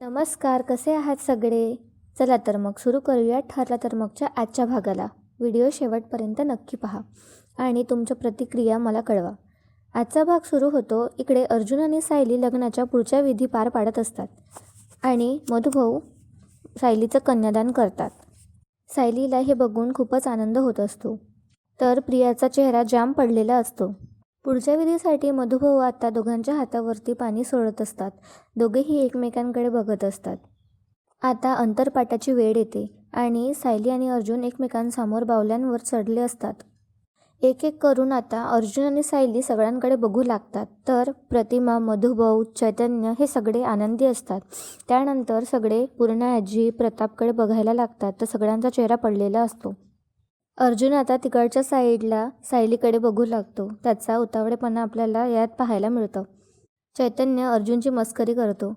नमस्कार कसे आहात सगळे? चला तर मग सुरू करूया ठरला तर मगच्या आजच्या भागाला. व्हिडिओ शेवटपर्यंत नक्की पहा आणि तुमच्या प्रतिक्रिया मला कळवा. आजचा भाग सुरू होतो इकडे अर्जुन आणि सायली लग्नाच्या पुढच्या विधी पार पाडत असतात आणि मधुभाऊ सायलीचं कन्यादान करतात. सायलीला हे बघून खूपच आनंद होत असतो. तर प्रियाचा चेहरा जाम पडलेला असतो. पुढच्या विधीसाठी मधुभाऊ आता दोघांच्या हातावरती पाणी सोडत असतात. दोघेही एकमेकांकडे बघत असतात. आता अंतरपाटाची वेळ येते आणि सायली आणि अर्जुन एकमेकांसमोर बावल्यांवर चढले असतात. एक एक करून आता अर्जुन आणि सायली सगळ्यांकडे बघू लागतात. तर प्रतिमा मधुभाऊ चैतन्य हे सगळे आनंदी असतात. त्यानंतर सगळे पूर्ण आजी प्रतापकडे बघायला लागतात. तर सगळ्यांचा चेहरा पडलेला असतो. अर्जुन आता तिकडच्या साईडला सायलीकडे बघू लागतो. त्याचा उतावळेपणा आपल्याला यात पाहायला मिळतं. चैतन्य अर्जुनची मस्करी करतो.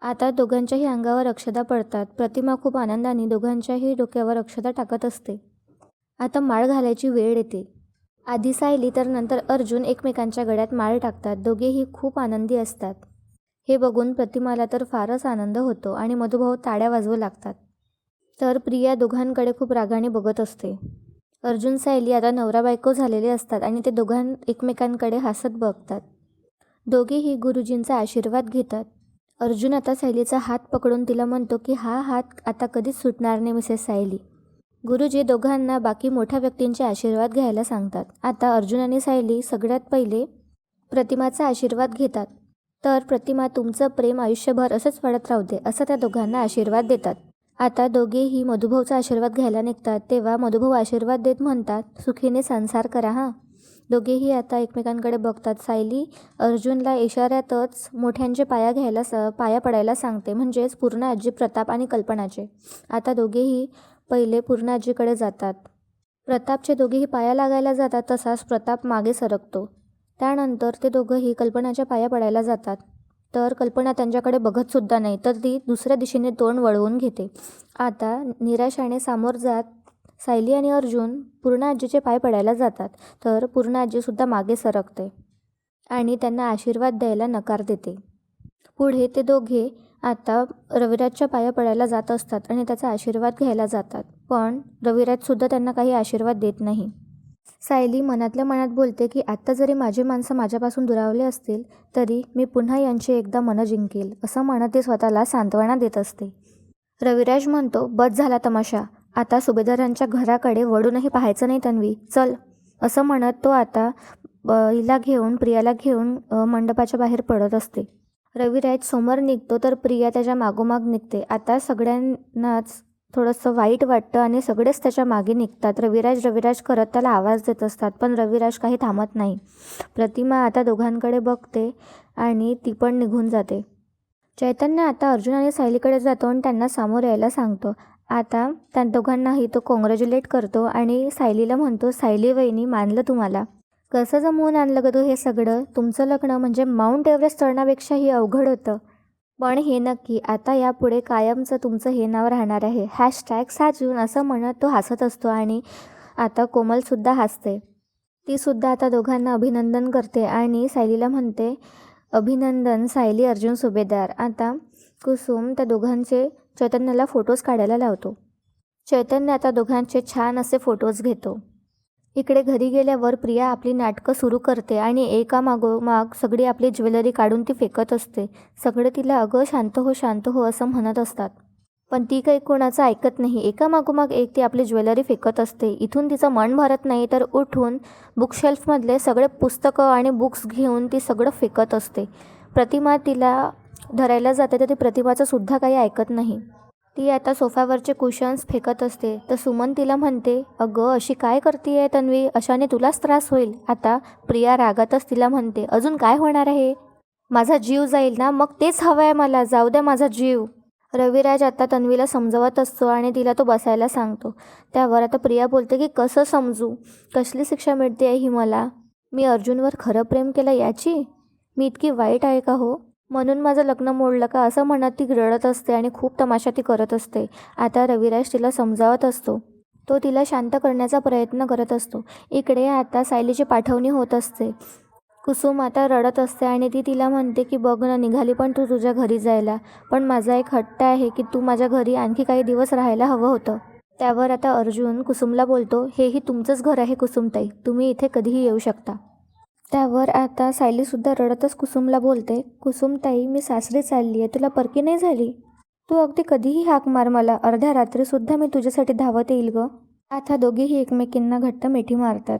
आता दोघांच्याही अंगावर अक्षदा पडतात. प्रतिमा खूप आनंदाने दोघांच्याही डोक्यावर अक्षदा टाकत असते. आता माळ घालायची वेळ येते. आधी सायली तर नंतर अर्जुन एकमेकांच्या गळ्यात माळ टाकतात. दोघेही खूप आनंदी असतात. हे बघून प्रतिमाला तर फारच आनंद होतो आणि मधुभाऊ ताड्या वाजवू लागतात. तर प्रिया दोघांकडे खूप रागाने बघत असते. अर्जुन सायली आता नवरा बायको झालेले असतात आणि ते दोघां एकमेकांकडे हसत बघतात. दोघेही गुरुजींचा आशीर्वाद घेतात. अर्जुन आता सायलीचा हात पकडून तिला म्हणतो की हा हात आता कधीच सुटणार नाही मिसेस सायली. गुरुजी दोघांना बाकी मोठ्या व्यक्तींचे आशीर्वाद घ्यायला सांगतात. आता अर्जुन आणि सायली सगळ्यात पहिले प्रतिमाचा आशीर्वाद घेतात. तर प्रतिमा तुमचं प्रेम आयुष्यभर असंच वाढत राहू दे असं त्या दोघांना आशीर्वाद देतात. आता दोघेही मधुभाऊचा आशीर्वाद घ्यायला निघतात तेव्हा मधुभाऊ आशीर्वाद देत म्हणतात सुखीने संसार करा हां. दोघेही आता एकमेकांकडे बघतात. सायली अर्जुनला इशाऱ्यातच मोठ्यांचे पाया घ्यायला स पाया पडायला सांगते म्हणजेच पूर्ण आजी प्रताप आणि कल्पनाचे. आता दोघेही पहिले पूर्ण आजीकडे जातात. प्रतापचे दोघेही पाया लागायला जातात तसाच प्रताप मागे सरकतो. त्यानंतर ते दोघंही कल्पनाच्या पाया पडायला जातात. तर कल्पना त्यांच्याकडे बघतसुद्धा नाही तर ती दुसऱ्या दिशेने तोंड वळवून घेते. आता निराशाने सामोर जात सायली आणि अर्जुन पूर्ण आजीचे पाय पडायला जातात तर पूर्ण आजीसुद्धा मागे सरकते आणि त्यांना आशीर्वाद द्यायला नकार देते. पुढे ते दोघे आता रविराजच्या पाया पडायला जात असतात आणि त्याचा आशीर्वाद घ्यायला जातात पण रविराजसुद्धा त्यांना काही आशीर्वाद देत नाही. सायली मनातल्या मनात बोलते की आत्ता जरी माझी माणसं माझ्यापासून दुरावले असतील तरी मी पुन्हा यांची एकदा मनं जिंकेल असं म्हणत ती स्वतःला सांत्वना देत असते. रविराज म्हणतो बस झाला तमाशा. आता सुभेदारांच्या घराकडे वळूनही पाहायचं नाही तन्वी. चल. असं म्हणत तो आता हिला घेऊन प्रियाला घेऊन मंडपाच्या बाहेर पडत असते. रविराज समोर निघतो तर प्रिया त्याच्या मागोमाग निघते. आता सगळ्यांनाच थोडंसं वाईट वाटतं आणि सगळेच त्याच्यामागे निघतात. रविराज रविराज करत त्याला आवाज देत असतात पण रविराज काही थांबत नाही. प्रतिमा आता दोघांकडे बघते आणि ती पण निघून जाते. चैतन्य आता अर्जुन आणि सायलीकडे जातो आणि त्यांना सामोर यायला सांगतो. आता त्या दोघांनाही तो कॉंग्रॅच्युलेट करतो आणि सायलीला म्हणतो सायली वहिनी मानलं तुम्हाला? कसं जमवून आणलं ग तू हे सगळं? तुमचं लग्न म्हणजे माउंट एव्हरेस्ट चढण्यापेक्षाही अवघड होतं. पण हे नक्की आता यापुढे कायमचं तुमचं हे नाव राहणार आहे. हॅशटॅग साजून असं म्हणत तो हसत असतो आणि आता कोमलसुद्धा हसते. तीसुद्धा आता दोघांना अभिनंदन करते आणि सायलीला म्हणते अभिनंदन सायली अर्जुन सुभेदार. आता कुसुम त्या दोघांचे चैतन्याला फोटोज काढायला लावतो. चैतन्य आता दोघांचे छान असे फोटोज घेतो. इकडे घरी गेल्यावर प्रिया आपली नाटकं सुरू करते आणि एका मागोमाग सगळी आपली ज्वेलरी काढून ती फेकत असते. सगळे तिला अगं शांत हो शांत हो असं म्हणत असतात. पण ती काही कोणाचं ऐकत नाही. एका मागोमाग एक ती आपली ज्वेलरी फेकत असते. इथून तिचं मन भरत नाही तर उठून बुकशेल्फमधले सगळे पुस्तकं आणि बुक्स घेऊन ती सगळं फेकत असते. प्रतिमा तिला धरायला जाते तर ती प्रतिमाचं सुद्धा काही ऐकत नाही. ती आता सोफ्यावरचे कुशन्स फेकत असते. तर सुमन तिला म्हणते अगं अशी काय करते आहे तन्वी? अशाने तुलाच त्रास होईल. आता प्रिया रागातच तिला म्हणते अजून काय होणार आहे? माझा जीव जाईल ना? मग तेच हवं आहे मला. जाऊ द्या माझा जीव. रविराज आता तन्वीला समजवत असतो आणि तिला तो बसायला सांगतो. त्यावर आता प्रिया बोलते की कसं समजू? कसली शिक्षा मिळते आहे ही मला? मी अर्जुनवर खरं प्रेम केलं याची? मी इतकी वाईट आहे का हो? म्हणून माझं लग्न मोडलं का असं म्हणत ती रडत असते आणि खूप तमाशा ती करत असते. आता रविराज तिला समजावत असतो. तो तिला शांत करण्याचा प्रयत्न करत असतो. इकडे आता सायलीची पाठवणी होत असते. कुसुम आता रडत असते आणि ती तिला म्हणते की बघ ना निघाली पण तू तुझ्या घरी जायला. पण माझा एक हट्ट आहे की तू माझ्या घरी आणखी काही दिवस राहायला हवं होतं त्यावर आता अर्जुन कुसुमला बोलतो हेही तुमचंच घर आहे कुसुमताई. तुम्ही इथे कधीही येऊ शकता. त्यावर आता सायलीसुद्धा रडतच कुसुमला बोलते कुसुमताई मी सासरी चालली आहे तुला परकी नाही झाली? तू अगदी कधीही हाक मार मला अर्ध्या रात्रीसुद्धा मी तुझ्यासाठी धावत येईल गं. आता दोघीही एकमेकींना घट्ट मिठी मारतात.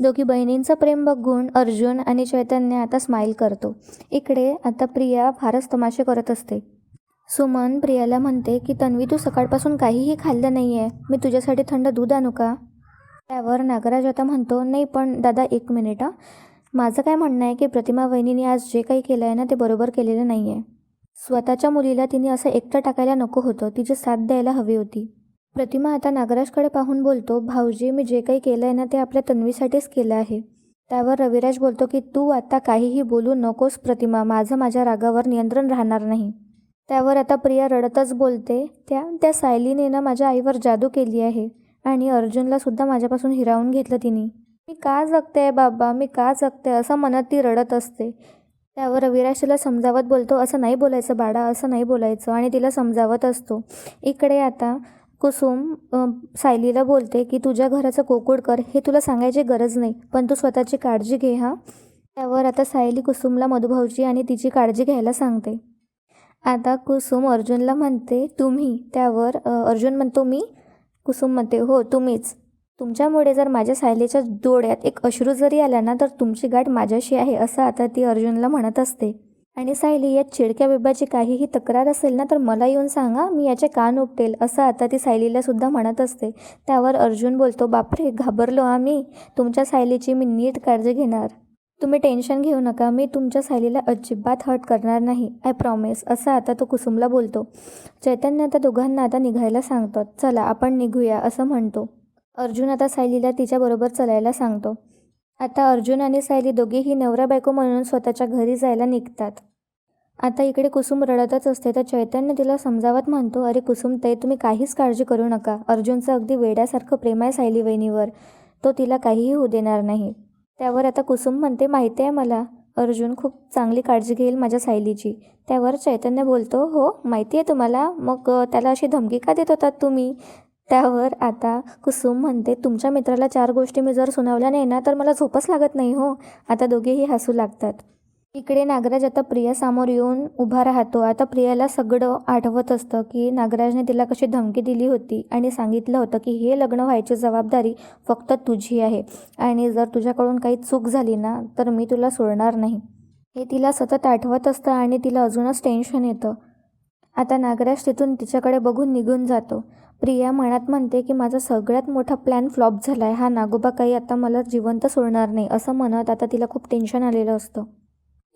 दोघी बहिणींचं प्रेम बघून अर्जुन आणि चैतन्य आता स्माईल करतो. इकडे आता प्रिया फारच तमाशे करत असते. सुमन प्रियाला म्हणते की तन्वी तू सकाळपासून काहीही खाल्लं नाही आहे मी तुझ्यासाठी थंड दूध आणू का? त्यावर नागराज आता म्हणतो नाही पण दादा एक मिनिट माझं काय म्हणणं आहे की प्रतिमा वहिनीने आज जे काही केलं आहे ना ते बरोबर केलेलं नाही आहे स्वतःच्या मुलीला तिने असं एकटं टाकायला नको होतं. तिची साथ द्यायला हवी होती. प्रतिमा आता नागराजकडे पाहून बोलतो भाऊजी मी जे काही केलं आहे ना ते आपल्या तन्वीसाठीच केलं आहे. त्यावर रविराज बोलतो की तू आता काहीही बोलू नकोस प्रतिमा. माझं माझ्या रागावर नियंत्रण राहणार नाही. त्यावर आता प्रिया रडतच बोलते त्या त्या सायलीने ना माझ्या आईवर जादू केली आहे. आणि अर्जुनला सुद्धा माझ्यापासून हिरावून घेतलं तिने. मी का जगते आहे बाबा? मी का जगते असं मनात ती रडत असते. त्यावर रविराज तिला समजावत बोलतो असं नाही बोलायचं बाळा असं नाही बोलायचं. आणि तिला समजावत असतो. इकडे आता कुसुम सायलीला बोलते की तुझ्या घराचं कोकुड कर हे तुला सांगायची गरज नाही पण तू स्वतःची काळजी घे हा. त्यावर आता सायली कुसुमला मधुभाऊची आणि तिची काळजी घ्यायला सांगते. आता कुसुम अर्जुनला म्हणते तुम्ही त्यावर अर्जुन म्हणतो मी कुसुम म्हणते हो तुम्हीच. तुमच्यामुळे जर माझ्या सायलीच्या डोळ्यात एक अश्रू जरी आला ना तर तुमची गाठ माझ्याशी आहे असं आता ती अर्जुनला म्हणत असते. आणि सायली या चिडक्या बिब्याची काहीही तक्रार असेल ना तर मला येऊन सांगा मी याचे कान उपटेल असं आता ती सायलीला सुद्धा म्हणत असते. त्यावर अर्जुन बोलतो बापरे घाबरलो आम्ही. तुमच्या सायलीची मी नीट काळजी घेणार. तुम्ही टेन्शन घेऊ नका. मी तुमच्या सायलीला अजिबात हर्ट करणार नाही. आय प्रॉमिस असं आता तो कुसुमला बोलतो. चैतन्य आता दोघांना आता निघायला सांगतो चला आपण निघूया असं म्हणतो. अर्जुन आता सायलीला तिच्याबरोबर चलायला सांगतो. आता अर्जुन आणि सायली दोघेही नवरा बायको म्हणून स्वतःच्या घरी जायला निघतात. आता इकडे कुसुम रडतच असते. तर चैतन्य तिला समजावत म्हणतो अरे कुसुम ते तुम्ही काहीच काळजी करू नका. अर्जुनचं अगदी वेड्यासारखं प्रेम आहे सायली वहिनीवर. तो तिला काहीही होऊ देणार नाही. त्यावर आता कुसुम म्हणते माहिती आहे मला. अर्जुन खूप चांगली काळजी घेईल माझ्या सायलीची. त्यावर चैतन्य बोलतो हो माहिती आहे तुम्हाला. मग त्याला अशी धमकी का देत होतात तुम्ही? त्यावर आता कुसुम म्हणते तुमच्या मित्राला चार गोष्टी मी जर सुनावल्या नाही ना तर मला झोपच लागत नाही हो. आता दोघेही हसू लागतात. इकडे नागराज आता प्रियासमोर येऊन उभा राहतो. आता प्रियाला सगळं आठवत असतं की नागराजने तिला कशी धमकी दिली होती आणि सांगितलं होतं की हे लग्न व्हायची जबाबदारी फक्त तुझी आहे आणि जर तुझ्याकडून काही चूक झाली ना तर मी तुला सोडणार नाही. हे तिला सतत आठवत असतं आणि तिला अजूनच टेन्शन येतं. आता नागराज तिथून तिच्याकडे बघून निघून जातो. प्रिया मनात म्हणते की माझा सगळ्यात मोठा प्लॅन फ्लॉप झाला आहे हा नागोबा काही आता मला जिवंत सोडणार नाही असं म्हणत आता तिला खूप टेन्शन आलेलं असतं.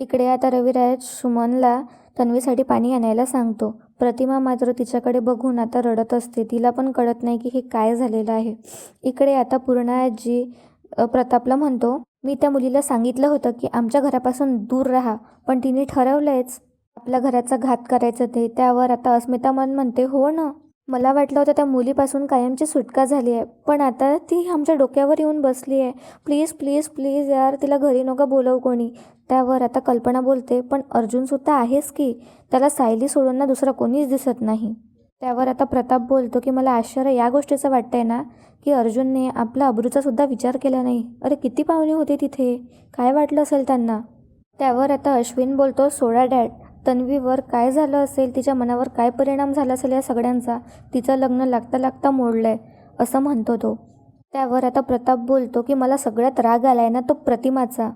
इकडे आता रविराज सुमनला तन्वीसाठी पाणी आणायला सांगतो. प्रतिमा मात्र तिच्याकडे बघून आता रडत असते. तिला पण कळत नाही की हे काय झालेलं आहे. इकडे आता पूर्णाजी प्रतापला म्हणतो मी त्या मुलीला सांगितलं होतं की आमच्या घरापासून दूर राहा पण तिने ठरवलंयच. आपल्या घराचा घात करायचं ते. त्यावर आता अस्मिता मन म्हणते हो ना. मला वाटलं होतं त्या मुलीपासून कायमची सुटका झाली आहे पण आता ती आमच्या डोक्यावर येऊन बसली आहे. प्लीज प्लीज प्लीज यार तिला घरी नका बोलवू कोणी. त्यावर आता कल्पना बोलते पण अर्जुनसुद्धा आहेच की? त्याला सायली सोडून ना दुसरा कोणीच दिसत नाही. त्यावर आता प्रताप बोलतो की मला आश्चर्य या गोष्टीचं वाटतं आहे ना की अर्जुनने आपला अब्रूचासुद्धा विचार केला नाही. अरे किती पाहुणे होते तिथे. काय वाटलं असेल त्यांना? त्यावर आता अश्विन बोलतो सोडा डॅड. तन्वीवर काय झालं असेल तिच्या मनावर काय परिणाम झाला असेल या सगळ्यांचा तिचं लग्न लागता लागता मोडलंय असं म्हणतो तो. त्यावर आता प्रताप बोलतो की मला सगळ्यात राग आलाय ना तो प्रतिमाचा.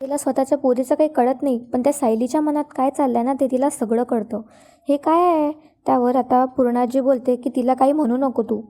तिला स्वतःच्या पोरीचं काही कळत नाही पण त्या सायलीच्या मनात काय चाललंय ना ते तिला सगळं कळतं. हे काय आहे? त्यावर आता पूर्णाजी बोलते की तिला काही म्हणू नको तू.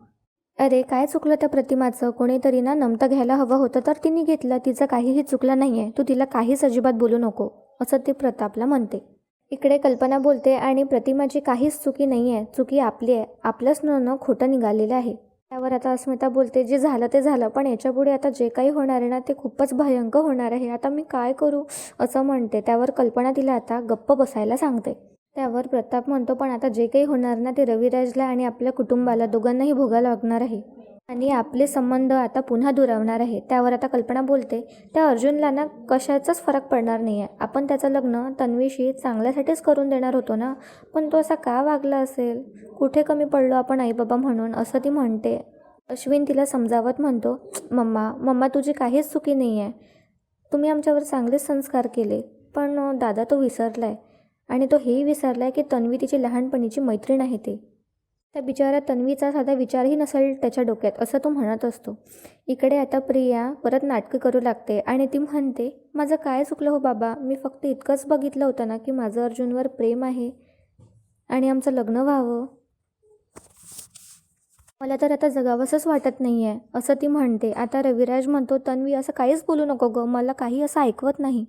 अरे काय चुकलं त्या प्रतिमाचं? कोणीतरी ना नमतं घ्यायला हवं होतं तर तिने घेतलं तिचं काहीही चुकलं नाही आहे तू तिला काहीच अजिबात बोलू नको असं ते प्रतापला म्हणते. इकडे कल्पना बोलते आणि प्रतिमाची काहीच चुकी नाही आहे चुकी आपली आहे. आपलंच न खोटं निघालेलं आहे. त्यावर आता अस्मिता बोलते जे झालं ते झालं पण याच्यापुढे आता जे काही होणार आहे ना ते खूपच भयंकर होणार आहे. आता मी काय करू? असं म्हणते. त्यावर कल्पना तिला आता गप्प बसायला सांगते. त्यावर प्रताप म्हणतो पण आता जे काही होणार ना ते रविराजला आणि आपल्या कुटुंबाला दोघांनाही भोगायला लागणार आहे. आणि आपले संबंध आता पुन्हा दुरावणार आहे त्यावर आता कल्पना बोलते त्या अर्जुनला ना कशाचाच फरक पडणार नाही आहे आपण त्याचं लग्न तन्वीशी चांगल्यासाठीच करून देणार होतो ना? पण तो असा का वागला असेल? कुठे कमी पडलो आपण आईबाबा म्हणून? असं ती म्हणते. अश्विन तिला समजावत म्हणतो मम्मा मम्मा तुझी काहीच चुकी नाही आहे तुम्ही आमच्यावर चांगलेच संस्कार केले. पण दादा तो विसरला आहे आणि तो हेही विसरला आहे की तन्वी तिची लहानपणीची मैत्रीण आहे ते. त्या बिचाऱ्या तन्वीचा साधा विचारही नसेल त्याच्या डोक्यात असं तो म्हणत असतो. इकडे आता प्रिया परत नाटकं करू लागते आणि ती म्हणते माझं काय चुकलं हो बाबा? मी फक्त इतकंच बघितलं होतं ना की माझं अर्जुनवर प्रेम आहे आणि आमचं लग्न व्हावं. मला तर आता जगावंसंच वाटत नाही आहे असं ती म्हणते. आता रविराज म्हणतो तन्वी असं काहीच बोलू नको गं. मला काही असं ऐकवत नाही.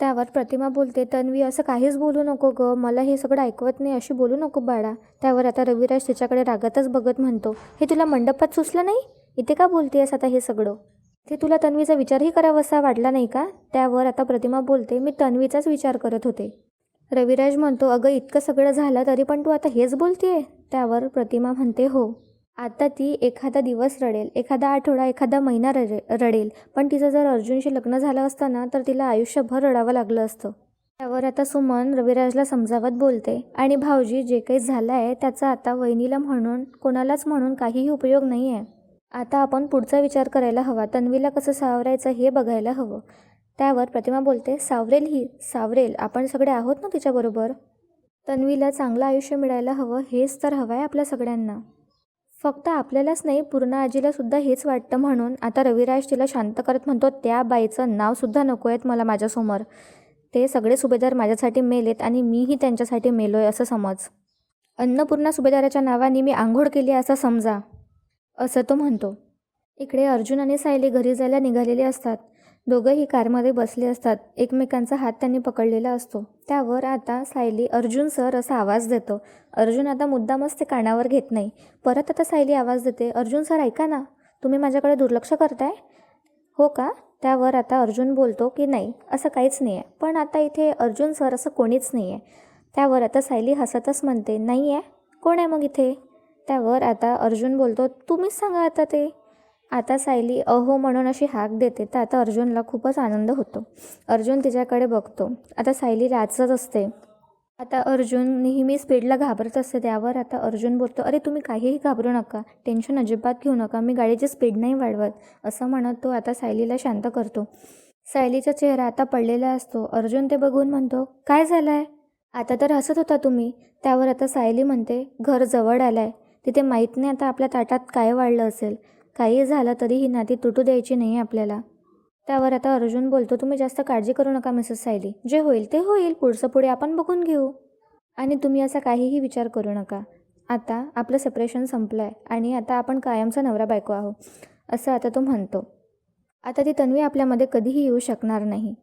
त्यावर प्रतिमा बोलते तन्वी असं काहीच बोलू नको गं. मला हे सगळं ऐकवत नाही. अशी बोलू नको बाळा. त्यावर आता रविराज तिच्याकडे रागातच बघत म्हणतो हे तुला मंडपात सुचलं नाही? इथे का बोलतेस आता हे सगळं? ते तुला तन्वीचा विचारही करावासा वाटला नाही का? त्यावर आता प्रतिमा बोलते मी तन्वीचाच विचार करत होते. रविराज म्हणतो अगं इतकं सगळं झालं तरी पण तू आता हेच बोलतीये? त्यावर प्रतिमा म्हणते हो. आता ती एखादा दिवस रडेल एखादा आठवडा एखादा महिना रडे रडेल. पण तिचं जर अर्जुनशी लग्न झालं असतं ना तर तिला आयुष्यभर रडावं लागलं असतं. त्यावर आता सुमन रविराजला समजावत बोलते आणि भाऊजी जे काही झालं आहे त्याचा आता वहिनीला म्हणून कोणालाच म्हणून काहीही उपयोग नाही आहे आता आपण पुढचा विचार करायला हवा. तन्वीला कसं सावरायचं हे बघायला हवं. त्यावर प्रतिमा बोलते सावरेल ही सावरेल. आपण सगळे आहोत ना तिच्याबरोबर? तन्वीला चांगलं आयुष्य मिळायला हवं हेच तर हवं आहे आपल्या सगळ्यांना. फक्त आपल्यालाच नाही पूर्ण आजीला सुद्धा हेच वाटतं म्हणून. आता रविराज तिला शांत करत म्हणतो त्या बाईचं नावसुद्धा नको आहेत मला माझ्यासमोर. ते सगळे सुभेदार माझ्यासाठी मेलेत आणि मीही त्यांच्यासाठी मेलो आहे असं समज. अन्नपूर्णा सुभेदाराच्या नावाने मी आंघोळ केली असं समजा. असं तो म्हणतो. इकडे अर्जुन आणि सायली घरी जायला निघालेले असतात. दोघंही कारमध्ये बसले असतात. एकमेकांचा हात त्यांनी पकडलेला असतो. त्यावर आता सायली अर्जुन सर असा आवाज देतो. अर्जुन आता मुद्दामच ते कानावर घेत नाही. परत आता सायली आवाज देते. अर्जुन सर ऐका ना. तुम्ही माझ्याकडे दुर्लक्ष करताय? हो का? त्यावर आता अर्जुन बोलतो की नाही असं काहीच नाही आहे पण आता इथे अर्जुन सर असं कोणीच नाही आहे त्यावर आता सायली हसतच म्हणते नाही आहे कोण आहे मग इथे? त्यावर आता अर्जुन बोलतो तुम्हीच सांगा आता ते. आता सायली अहो म्हणून अशी हाक देते. तर आता अर्जुनला खूपच आनंद होतो. अर्जुन तिच्याकडे बघतो. आता सायली राचत असते. आता अर्जुन नेहमी स्पीडला घाबरत असते. त्यावर आता अर्जुन बोलतो अरे तुम्ही काहीही घाबरू नका. टेन्शन अजिबात घेऊ नका. मी गाडीची स्पीड नाही वाढवत. असं म्हणत तो आता सायलीला शांत करतो. सायलीचा चेहरा आता पडलेला असतो. अर्जुन ते बघून म्हणतो काय झालं आहे आता तर हसत होता तुम्ही. त्यावर आता सायली म्हणते घर जवळ आलं आहे तिथे माहीत नाही आता आपल्या ताटात काय वाढलं असेल. काही झालं तरी ही नाती तुटू द्यायची नाही आपल्याला. त्यावर आता अर्जुन बोलतो तुम्ही जास्त काळजी करू नका मिसेस सायली. जे होईल ते होईल. पुढचं पुढे आपण बघून घेऊ. आणि तुम्ही असा काहीही विचार करू नका. आता आपलं सेपरेशन संपलं आहे आणि आता आपण कायमचा नवरा बायको आहोत असं आता तो म्हणतो. आता ती तन्वी आपल्यामध्ये कधीही येऊ शकणार नाही.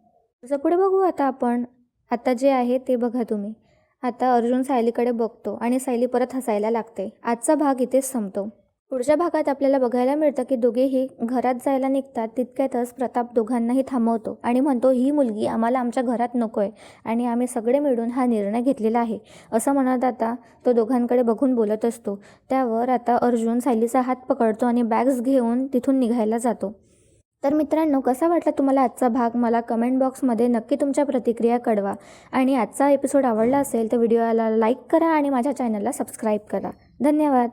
पुढचं पुढे बघू आता आपण. आता जे आहे ते बघा तुम्ही. आता अर्जुन सायलीकडे बघतो आणि सायली परत हसायला लागते. आजचा भाग इथेच संपतो. पुढच्या भागात आपल्याला बघायला मिळतं की दोघेही घरात जायला निघतात तितक्यातच प्रताप दोघांनाही थांबवतो आणि म्हणतो ही मुलगी आम्हाला आमच्या घरात नको आहे आणि आम्ही सगळे मिळून हा निर्णय घेतलेला आहे. असं म्हणत आता तो दोघांकडे बघून बोलत असतो. त्यावर आता अर्जुन सायलीचा हात पकडतो आणि बॅग्स घेऊन तिथून निघायला जातो. तर मित्रांनो कसा वाटला तुम्हाला आजचा भाग? मला कमेंट बॉक्समध्ये नक्की तुमच्या प्रतिक्रिया कळवा. आणि आजचा एपिसोड आवडला असेल तर व्हिडिओला लाईक करा आणि माझ्या चॅनलला सबस्क्राईब करा. धन्यवाद!